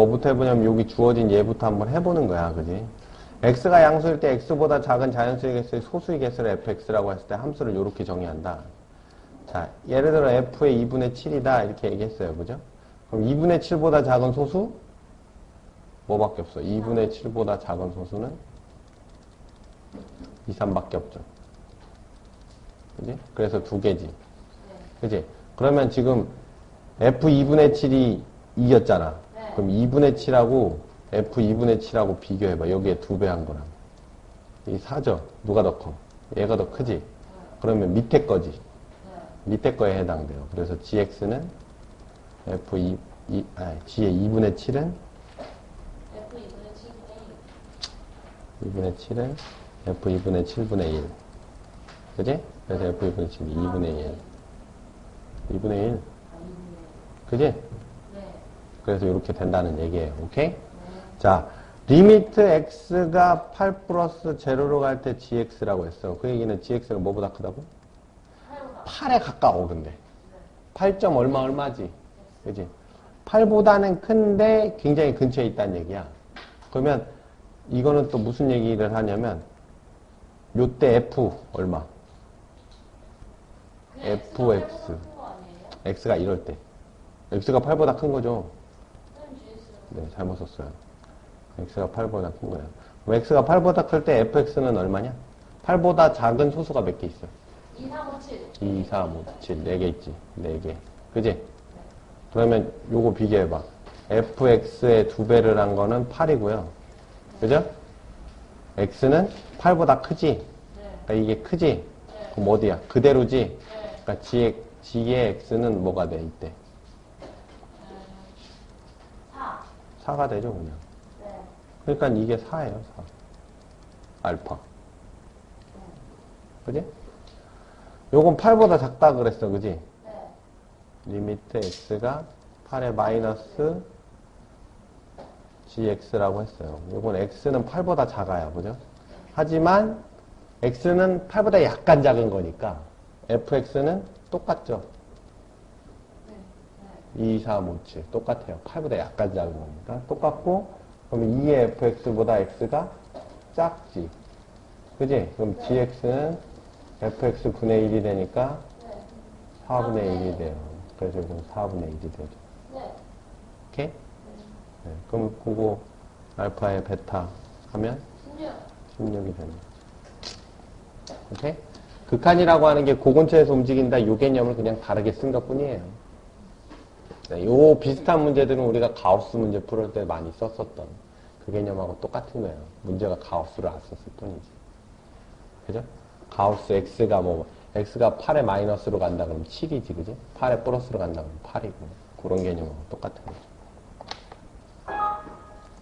뭐부터 해보냐면 여기 주어진 얘부터 한번 해보는 거야. 그지? x가 양수일 때 x보다 작은 자연수의 개수의 소수의 개수를 fx라고 했을 때 함수를 이렇게 정의한다. 자, 예를 들어 f의 2분의 7이다 이렇게 얘기했어요. 그죠? 그럼 2분의 7보다 작은 소수? 뭐밖에 없어? 2분의 7보다 작은 소수는 2, 3밖에 없죠. 그지? 그래서 두 개지. 그지? 그러면 지금 f2분의 7이 2였잖아. 네. 그럼 2분의 7하고 f2분의 7하고 비교해봐. 여기에 두 배 한 거랑. 이 4죠? 누가 더 커? 얘가 더 크지? 그러면 밑에 거지. 밑에 거에 해당돼요. 그래서 gx는 f2, 이, 아니, g의 2분의 7은 F 2분의 7분의 2분의 7은 f2분의 7분의 1. 그지? 그래서 f2분의 7이 2분의 1. 2분의 1. 그지? 네. 그래서 이렇게 된다는 얘기예요. 오케이? 자, 리미트 x가 8 플러스 제로로 갈 때 gx라고 했어. 그 얘기는 gx가 뭐보다 크다고? 8보다 8에 가까워, 근데. 8점 얼마 얼마지? 그지? 8보다는 큰데 굉장히 근처에 있다는 얘기야. 그러면 이거는 또 무슨 얘기를 하냐면 요때 f 얼마? fx. x가 이럴 때. x가 8보다 큰 거죠. 네, 잘못 썼어요. x가 8보다 큰 거예요. 그럼 x가 8보다 클 때 fx는 얼마냐? 8보다 작은 소수가 몇 개 있어? 2, 3, 5, 7 2, 4, 5, 7, 4개 있지. 4개. 그지? 그러면 요거 비교해봐. fx의 두 배를 한 거는 8이고요. 그죠? x는 8보다 크지? 네. 그러니까 이게 크지? 그럼 어디야? 그대로지? 네. 그러니까 g의 x는 뭐가 돼, 이때? 4 4가 되죠, 그냥. 네. 그러니까 이게 4예요, 4. 알파. 그지? 요건 8보다 작다 그랬어, 그지? 네. 리미트 x가 8의 마이너스 gx라고 했어요. 요건 x는 8보다 작아요, 그죠? 하지만 x는 8보다 약간 작은 거니까 fx는 똑같죠? 2, 3, 5, 7 똑같아요. 8보다 약간 작은 거니까 똑같고 그러면 2의 fx보다 x가 작지. 그지? 그럼 gx는 fx 분의 1이 되니까 4분의 1이 돼요. 그래서 이건 4분의 1이 되죠. 네. 오케이? 네, 그럼 그거 알파에 베타 하면 16 16이 되는 거죠. 오케이? 극한이라고 하는 게 고근처에서 움직인다 요 개념을 그냥 다르게 쓴 것 뿐이에요. 네, 요 비슷한 문제들은 우리가 가우스 문제 풀을 때 많이 썼었던 그 개념하고 똑같은 거예요. 문제가 가우스를 안 썼을 뿐이지. 그죠? 가우스 x가 뭐 x가 8에 마이너스로 간다 그러면 7이지 그지? 8에 플러스로 간다 그러면 8이고 그런 개념하고 똑같은 거죠.